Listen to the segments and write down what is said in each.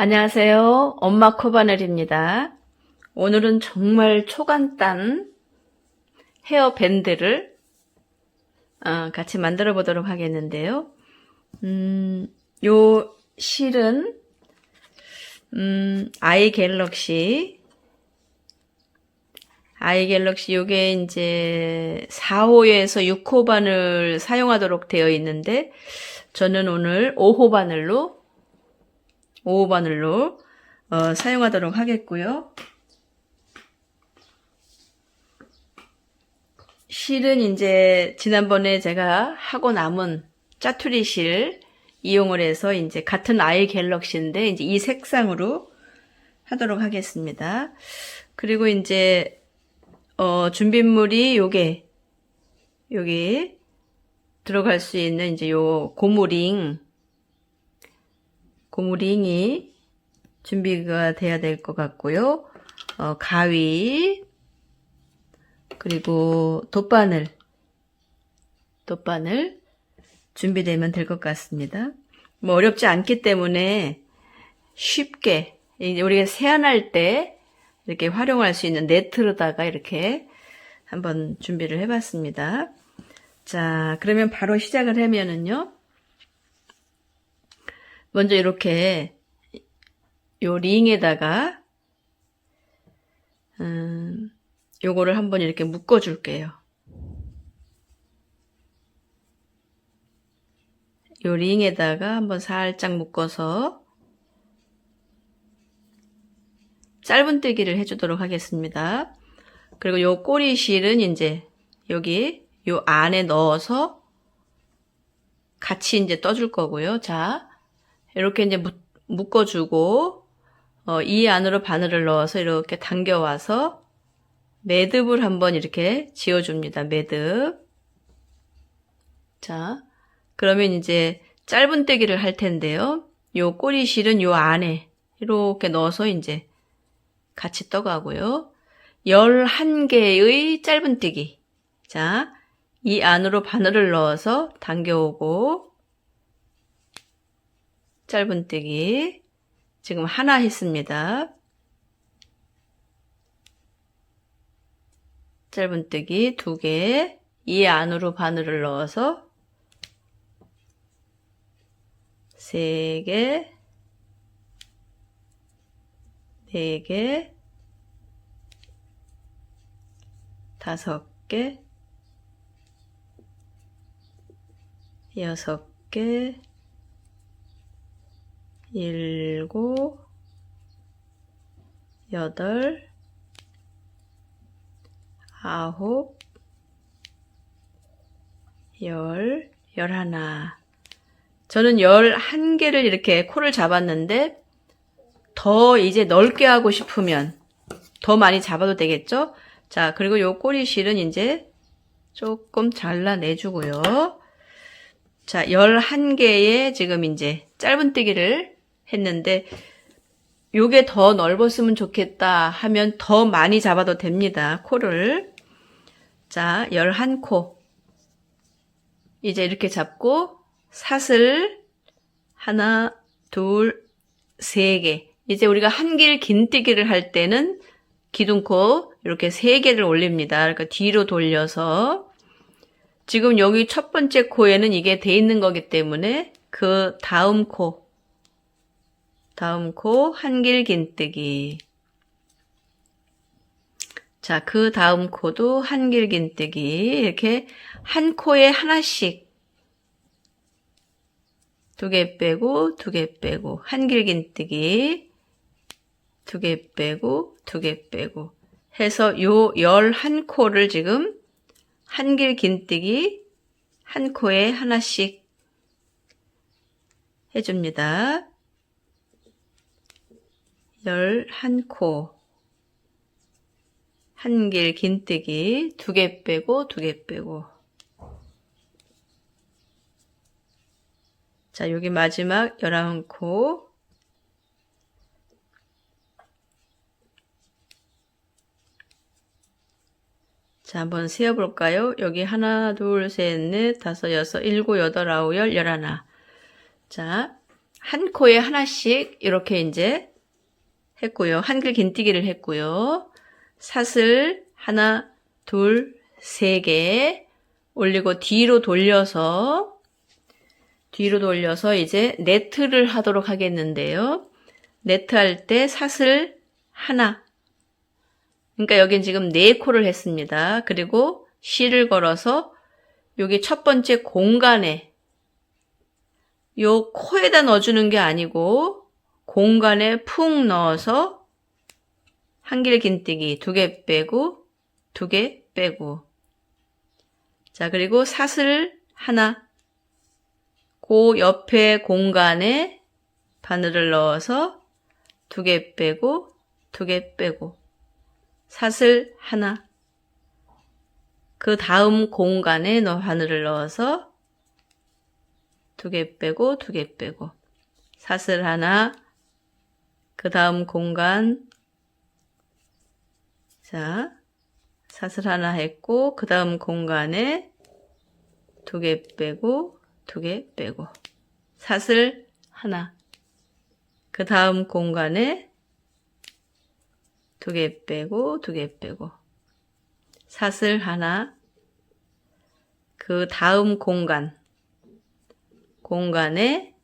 안녕하세요. 엄마 코바늘입니다. 오늘은 정말 초간단 헤어 밴드를 어, 같이 만들어 보도록 하겠는데요. 음, 요 실은 음, 아이 갤럭시 아이 갤럭시 요게 이제 4호에서 6호 바늘 사용하도록 되어 있는데 저는 오늘 5호 바늘로 5호 바늘로 어, 사용하도록 하겠고요. 실은 이제 지난번에 제가 하고 남은 짜투리 실 이용을 해서 이제 같은 아이 갤럭시인데 이제 이 색상으로 하도록 하겠습니다. 그리고 이제 어, 준비물이 요게 여기 들어갈 수 있는 이제 요 고무링 고무링이 준비가 돼야 될 것 같고요. 어, 가위 그리고 돗바늘 돗바늘 준비되면 될 것 같습니다. 뭐 어렵지 않기 때문에 쉽게 우리가 세안할 때 이렇게 활용할 수 있는 네트로다가 이렇게 한번 준비를 해봤습니다. 자, 그러면 바로 시작을 하면은요. 먼저 이렇게 요 링에다가 음, 요거를 한번 이렇게 묶어 줄게요. 요 링에다가 한번 살짝 묶어서 짧은뜨기를 해주도록 하겠습니다. 그리고 요 꼬리 실은 이제 여기 요 안에 넣어서 같이 이제 떠줄 거고요. 자, 이렇게 이제 묶어주고 어, 이 안으로 바늘을 넣어서 이렇게 당겨와서 매듭을 한번 이렇게 지어줍니다. 매듭. 자, 그러면 이제 짧은뜨기를 할 텐데요. 요 꼬리 실은 요 안에 이렇게 넣어서 이제 같이 떠가고요. 11개의 짧은뜨기. 자, 이 안으로 바늘을 넣어서 당겨오고 짧은뜨기. 지금 하나 했습니다. 짧은뜨기 두 개. 이 안으로 바늘을 넣어서 세 개, 네 개, 다섯 개, 여섯 개, 일곱, 여덟, 아홉, 열, 열하나. 저는 열한 개를 이렇게 코를 잡았는데, 더 이제 넓게 하고 싶으면 더 많이 잡아도 되겠죠? 자, 그리고 요 꼬리 실은 이제 조금 잘라내주고요. 자, 11개의 지금 이제 짧은뜨기를 했는데, 요게 더 넓었으면 좋겠다 하면 더 많이 잡아도 됩니다. 코를. 자, 11코. 이제 이렇게 잡고, 사슬, 하나, 둘, 세 개. 이제 우리가 한 길 긴뜨기를 할 때는 기둥코 이렇게 세 개를 올립니다. 그러니까 뒤로 돌려서 지금 여기 첫 번째 코에는 이게 돼 있는 거기 때문에 그 다음 코 다음 코 한길 긴뜨기 자, 그 다음 코도 한길 긴뜨기 이렇게 한 코에 하나씩 두 개 빼고 두 개 빼고 한길 긴뜨기 두 개 빼고 두 개 빼고 해서 요 11코를 지금 한길 긴뜨기 한 코에 하나씩 해줍니다. 11코 한 길 긴뜨기 두 개 빼고 두 개 빼고 자 여기 마지막 11코 자, 한번 세어볼까요? 여기 하나, 둘, 셋, 넷, 다섯, 여섯, 일곱, 여덟, 아홉, 열, 열하나. 자, 한 코에 하나씩 이렇게 이제 했고요. 한글 긴뜨기를 했고요. 사슬 하나, 둘, 세 개 올리고 뒤로 돌려서 뒤로 돌려서 이제 네트를 하도록 하겠는데요. 네트 할 때 사슬 하나. 그러니까 여긴 지금 네 코를 했습니다. 그리고 실을 걸어서 여기 첫 번째 공간에 요 코에다 넣어주는 게 아니고 공간에 푹 넣어서 한 길 긴뜨기 두 개 빼고 두 개 빼고. 자 그리고 사슬 하나. 그 옆에 공간에 바늘을 넣어서 두 개 빼고 두 개 빼고. 사슬 하나. 그 다음 공간에 넣 바늘을 넣어서 두 개 빼고 두 개 빼고. 사슬 하나 그 다음 공간. 자 사슬 하나 했고 그 다음 공간에 두 개 빼고 두 개 빼고. 사슬 하나. 그 다음 공간에 두 개 빼고 두 개 빼고. 사슬 하나. 그 다음 공간. 공간에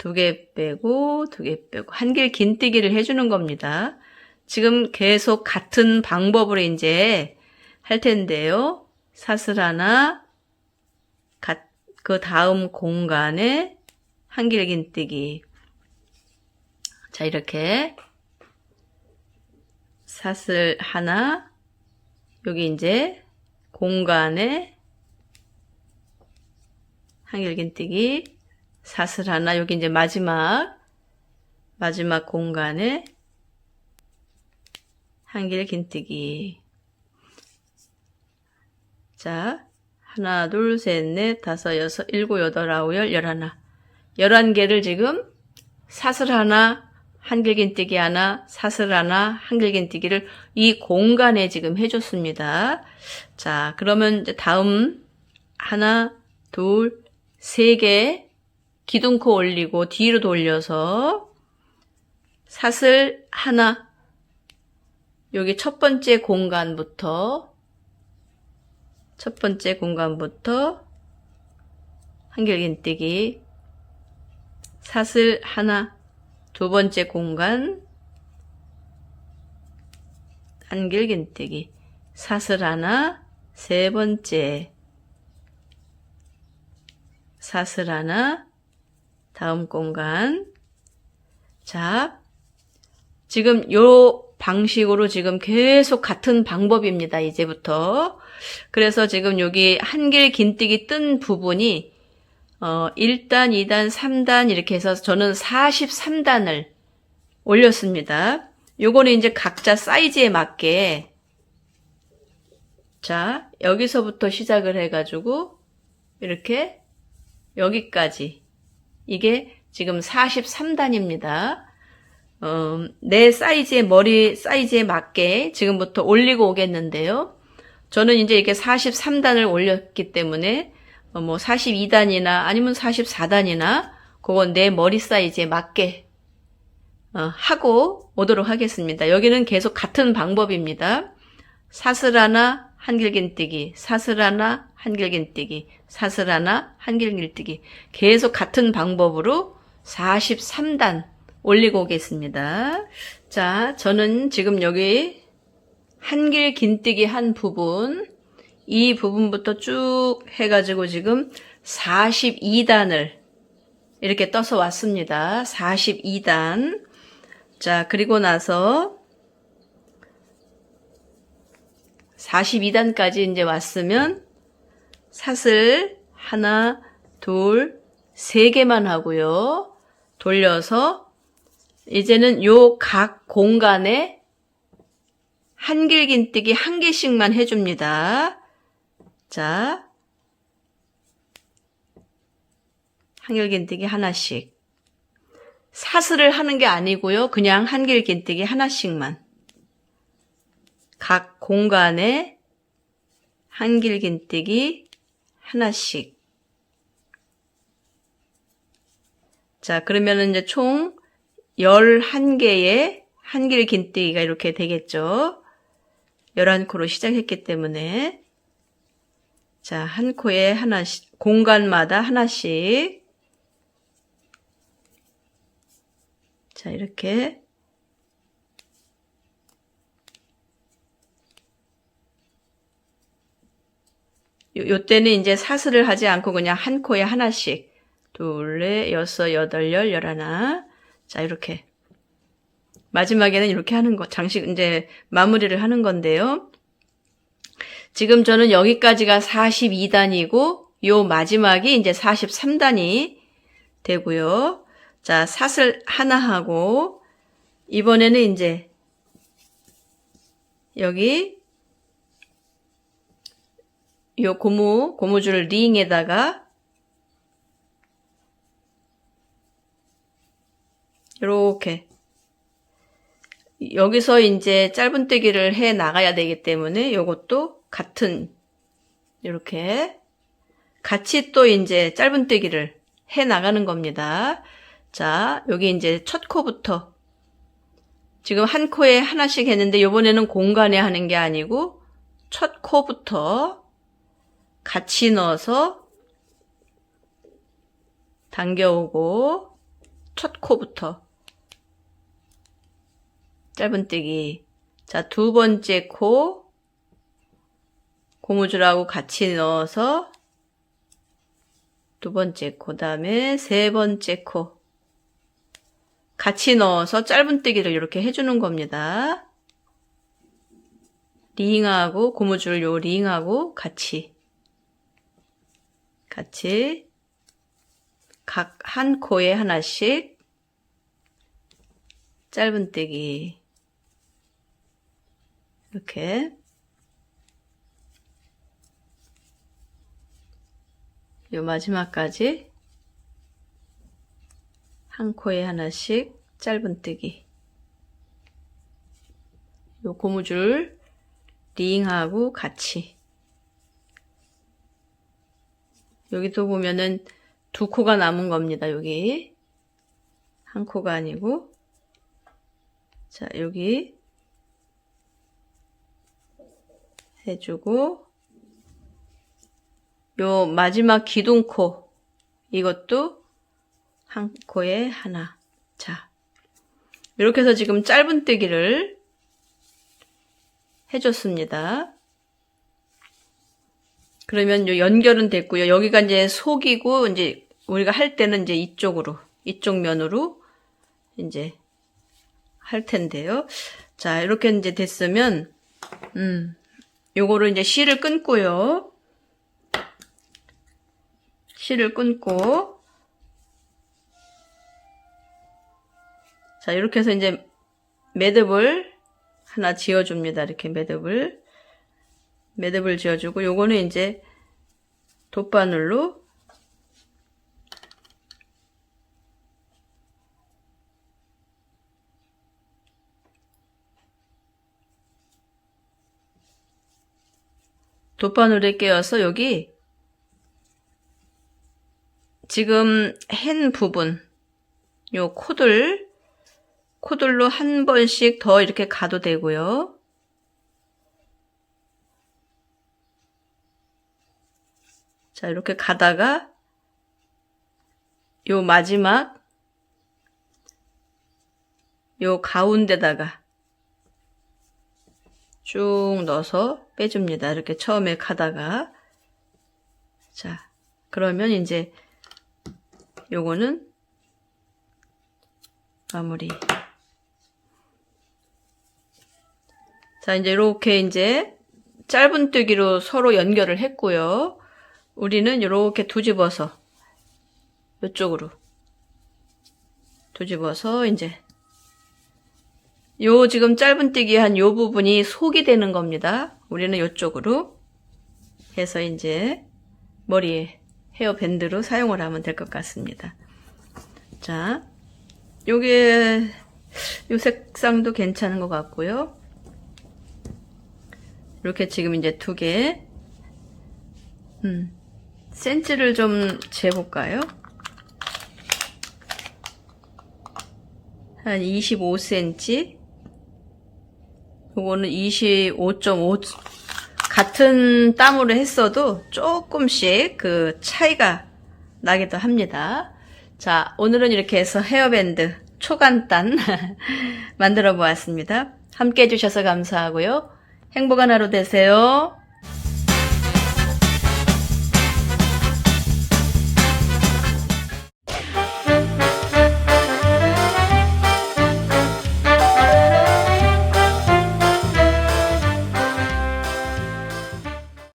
두 개 빼고 두 개 빼고 한 길 긴뜨기를 해주는 겁니다. 지금 계속 같은 방법으로 이제 할 텐데요. 사슬 하나 가- 그 다음 공간에 한 길 긴뜨기 자 이렇게 사슬 하나 여기 이제 공간에 한길긴뜨기 사슬 하나 여기 이제 마지막 마지막 공간에 한길긴뜨기. 자 하나 둘 셋 넷 다섯 여섯 일곱 여덟 아홉 열 열하나. 열한 개를 지금 사슬 하나 한길긴뜨기 하나 사슬 하나 한길긴뜨기를 이 공간에 지금 해줬습니다. 자 그러면 이제 다음 하나 둘 세 개 기둥코 올리고 뒤로 돌려서 사슬 하나. 여기 첫 번째 공간부터 첫 번째 공간부터 한길긴뜨기. 사슬 하나 두 번째 공간 한길긴뜨기. 사슬 하나 세 번째. 사슬 하나 다음 공간. 자 지금 요 방식으로 지금 계속 같은 방법입니다 이제부터. 그래서 지금 여기 한길 긴뜨기 뜬 부분이 어 1단, 2단, 3단 이렇게 해서 저는 43단을 올렸습니다. 요거는 이제 각자 사이즈에 맞게. 자, 여기서부터 시작을 해 가지고 이렇게 여기까지 이게 지금 43단입니다. 어, 내 사이즈의 머리 사이즈에 맞게 지금부터 올리고 오겠는데요. 저는 이제 이렇게 43단을 올렸기 때문에 어, 뭐 42단이나 아니면 44단이나 그건 내 머리 사이즈에 맞게 어, 하고 오도록 하겠습니다. 여기는 계속 같은 방법입니다. 사슬 하나 한길긴뜨기, 사슬 하나 한길긴뜨기, 사슬 하나 한길긴뜨기 계속 같은 방법으로 43단 올리고 오겠습니다. 자, 저는 지금 여기 한길 긴뜨기 한 부분 이 부분부터 쭉 해가지고 지금 42단을 이렇게 떠서 왔습니다. 42단. 자, 그리고 나서 42단까지 이제 왔으면 사슬 하나, 둘, 세 개만 하고요. 돌려서 이제는 요 각 공간에 한길긴뜨기 한 개씩만 해줍니다. 자, 한길긴뜨기 하나씩. 사슬을 하는 게 아니고요. 그냥 한길긴뜨기 하나씩만. 각 공간에 한길긴뜨기 하나씩. 자, 그러면은 이제 총 11개의 한길 긴뜨기가 이렇게 되겠죠. 11코로 시작했기 때문에. 자, 한 코에 하나씩, 공간마다 하나씩. 자, 이렇게. 요, 요 때는 이제 사슬을 하지 않고 그냥 한 코에 하나씩. 둘, 넷, 여섯, 여덟, 열, 열하나. 자, 이렇게. 마지막에는 이렇게 하는 거, 장식, 이제 마무리를 하는 건데요. 지금 저는 여기까지가 42단이고, 요 마지막이 이제 43단이 되고요. 자, 사슬 하나 하고, 이번에는 이제, 여기, 요 고무, 고무줄 링에다가, 이렇게. 여기서 이제 짧은뜨기를 해 나가야 되기 때문에 요것도 같은 이렇게. 같이 또 이제 짧은뜨기를 해 나가는 겁니다. 자, 여기 이제 첫 코부터. 지금 한 코에 하나씩 했는데 요번에는 공간에 하는 게 아니고 첫 코부터 같이 넣어서 당겨오고 첫 코부터 짧은뜨기. 자, 두 번째 코 고무줄하고 같이 넣어서 두 번째 코 다음에 세 번째 코 같이 넣어서 짧은뜨기를 이렇게 해주는 겁니다. 링하고 고무줄 요 링하고 같이 같이 각 한 코에 하나씩 짧은뜨기 이렇게. 요 마지막까지 한 코에 하나씩 짧은뜨기. 요 고무줄 링하고 같이 여기도 보면은 두 코가 남은 겁니다. 여기. 한 코가 아니고. 자 여기. 해주고. 요 마지막 기둥코. 이것도 한 코에 하나. 자 이렇게 해서 지금 짧은 뜨기를 해줬습니다. 그러면 요 연결은 됐고요. 여기가 이제 속이고 이제 우리가 할 때는 이제 이쪽으로 이쪽 면으로 이제 할 텐데요. 자 이렇게 이제 됐으면 음 요거를 이제 실을 끊고요. 실을 끊고 자 이렇게 해서 이제 매듭을 하나 지어줍니다. 이렇게 매듭을 매듭을 지어주고 요거는 이제 돗바늘로 돗바늘에 끼워서 여기 지금 한 부분 요 코들 코들로 한 번씩 더 이렇게 가도 되고요. 자, 이렇게 가다가 요 마지막 요 가운데다가 쭉 넣어서 빼줍니다. 이렇게 처음에 가다가 자, 그러면 이제 요거는 마무리. 자, 이제 이렇게 이제 짧은 뜨기로 서로 연결을 했고요. 우리는 이렇게 뒤집어서 이쪽으로 뒤집어서 이제 요 지금 짧은뜨기 한 요 부분이 속이 되는 겁니다. 우리는 이쪽으로 해서 이제 머리에 헤어 밴드로 사용을 하면 될 것 같습니다. 자, 요게 요 색상도 괜찮은 것 같고요. 이렇게 지금 이제 두 개, 음, 센치를 좀 재볼까요? 한 25cm. 요거는 25.5 같은 땀으로 했어도 조금씩 그 차이가 나기도 합니다. 자, 오늘은 이렇게 해서 헤어밴드 초간단 만들어 보았습니다. 함께 해주셔서 감사하고요. 행복한 하루 되세요.